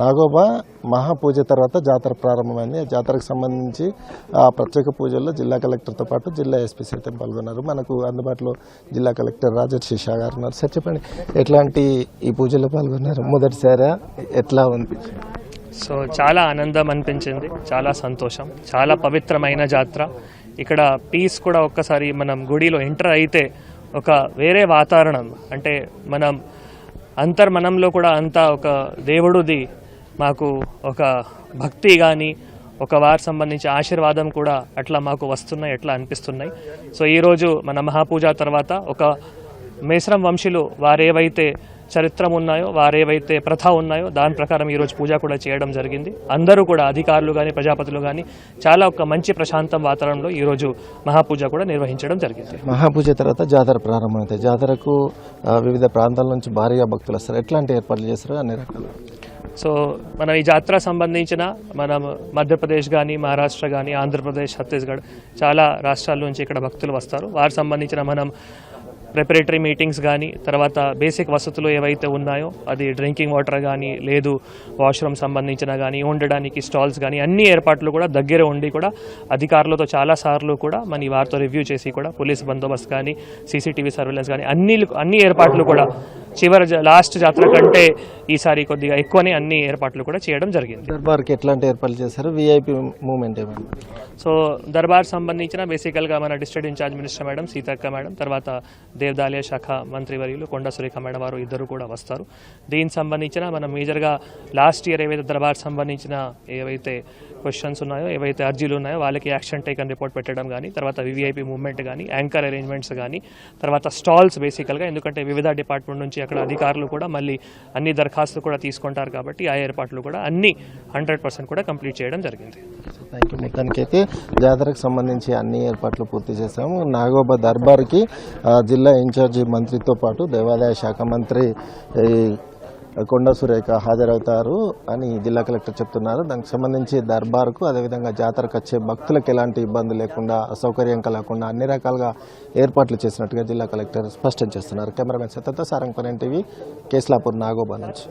నాగోబా మహాపూజ తర్వాత జాతర ప్రారంభమైంది. ఆ జాతరకు సంబంధించి ఆ ప్రత్యేక పూజల్లో జిల్లా కలెక్టర్తో పాటు జిల్లా ఎస్పీ సైతం పాల్గొన్నారు. మనకు అందుబాటులో జిల్లా కలెక్టర్ రాజర్షి షా గారు ఉన్నారు. సార్ చెప్పండి ఎట్లాంటి ఈ పూజలో పాల్గొన్నారు? మొదటిసారా ఎట్లా ఉంది? సో చాలా ఆనందం అనిపించింది చాలా సంతోషం చాలా పవిత్రమైన జాతర. ఇక్కడ పీస్ కూడా ఒక్కసారి మనం గుడిలో ఎంటర్ అయితే ఒక వేరే వాతావరణం. అంటే మనం అంతర్మనంలో కూడా అంతా ఒక దేవుడిది మాకు ఒక భక్తి కానీ ఒక వారి సంబంధించి ఆశీర్వాదం కూడా అట్లా మాకు వస్తున్నాయి ఎట్లా అనిపిస్తున్నాయి. సో ఈరోజు మన మహాపూజ తర్వాత ఒక మేసరం వంశీలు వారేవైతే చరిత్రం ఉన్నాయో వారేవైతే ప్రథ ఉన్నాయో దాని ప్రకారం ఈరోజు పూజ కూడా చేయడం జరిగింది. అందరూ కూడా అధికారులు కానీ ప్రజాపతులు కానీ చాలా ఒక మంచి ప్రశాంతం వాతావరణంలో ఈరోజు మహాపూజ కూడా నిర్వహించడం జరిగింది. మహాపూజ తర్వాత జాతర ప్రారంభమవుతాయి జాతరకు వివిధ ప్రాంతాల నుంచి భారీగా భక్తులు వస్తారు. ఎట్లాంటి ఏర్పాట్లు చేస్తారు? అన్ని రకాలు. సో మనం ఈ జాతర సంబంధించిన మనం మధ్యప్రదేశ్ కానీ మహారాష్ట్ర కానీ ఆంధ్రప్రదేశ్ ఛత్తీస్గఢ్ చాలా రాష్ట్రాల నుంచి ఇక్కడ భక్తులు వస్తారు. వారికి సంబంధించిన మనం ప్రిపరేటరీ మీటింగ్స్ కానీ తర్వాత బేసిక్ వసతులు ఏవైతే ఉన్నాయో అది డ్రింకింగ్ వాటర్ కానీ లేదు వాష్రూమ్ సంబంధించిన కానీ ఉండడానికి స్టాల్స్ కానీ అన్ని ఏర్పాట్లు కూడా దగ్గర ఉండి కూడా అధికారులతో చాలా సార్లు కూడా మన వారితో రివ్యూ చేసి కూడా పోలీస్ బందోబస్తు కానీ సీసీటీవీ సర్వేలెన్స్ కానీ అన్ని అన్ని ఏర్పాట్లు కూడా చివరి లాస్ట్ జాతర కంటే ఈసారి కొద్దిగా ఎక్కువనే అన్ని ఏర్పాట్లు కూడా చేయడం జరిగింది. దర్బార్కి ఎట్లాంటి ఏర్పాట్లు చేస్తారు విఐపి మూమెంట్ ఏమైనా? సో దర్బార్ సంబంధించిన బేసికల్గా మన district in-charge minister madam Seethakka madam తర్వాత దేవదాలయ శాఖ మంత్రివర్యులు కొండ సురేఖ మేడం వారు ఇద్దరు కూడా వస్తారు. దీనికి సంబంధించిన మనం మేజర్గా లాస్ట్ ఇయర్ ఏవైతే దర్బార్ సంబంధించిన ఏవైతే క్వశ్చన్స్ ఉన్నాయో ఏవైతే అర్జీలు ఉన్నాయో వాళ్ళకి యాక్షన్ టేకన్ రిపోర్ట్ పెట్టడం కానీ తర్వాత వివిఐపి మూవ్మెంట్ కానీ యాంకర్ అరేంజ్మెంట్స్ కానీ తర్వాత స్టాల్స్ బేసికల్గా ఎందుకంటే వివిధ డిపార్ట్మెంట్ నుంచి అక్కడ అధికారులు కూడా మళ్ళీ అన్ని దరఖాస్తులు కూడా తీసుకుంటారు కాబట్టి ఆ ఏర్పాట్లు కూడా అన్ని హండ్రెడ్ పర్సెంట్ కూడా కంప్లీట్ చేయడం జరిగింది. థ్యాంక్ యూ మొత్తానికైతే జాతరకు సంబంధించి అన్ని ఏర్పాట్లు పూర్తి చేశాము. నాగోబా దర్బార్కి జిల్లా ఇన్ఛార్జి మంత్రితో పాటు దేవాదాయ శాఖ మంత్రి ఈ, కొండ సురేఖ హాజరవుతారు అని జిల్లా కలెక్టర్ చెప్తున్నారు. దానికి సంబంధించి దర్బార్కు అదేవిధంగా జాతరకు వచ్చే భక్తులకు ఎలాంటి ఇబ్బంది లేకుండా అసౌకర్యం కలగకుండా అన్ని రకాలుగా ఏర్పాట్లు చేసినట్టుగా జిల్లా కలెక్టర్ స్పష్టం చేస్తున్నారు. కెమెరామెన్ సతత సారంగపనేని టీవీ కేస్లాపూర్ నాగోబా నుంచి.